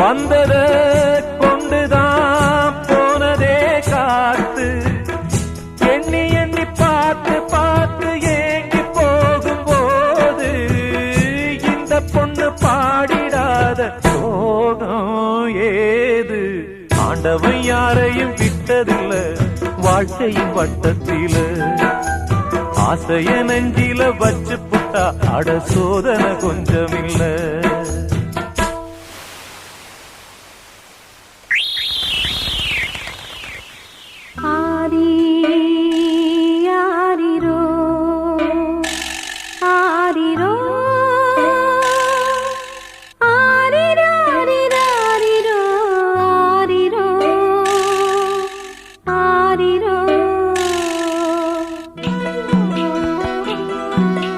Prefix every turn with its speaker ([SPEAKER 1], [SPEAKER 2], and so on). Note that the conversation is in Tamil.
[SPEAKER 1] வந்தத கொண்டுதான் போனதே காத்து. எண்ணி எண்ணி பார்த்து பார்த்து ஏங்கி போகும்போது இந்த பொண்ணு பாடிடாத சோகம் ஏது? ஆண்டவன் யாரையும் விட்டதில்லை வாழ்க்கையின் வட்டத்தில. ஆசைய நெஞ்சில வச்சு புட்டா அட சோதனை கொஞ்சமில்லை.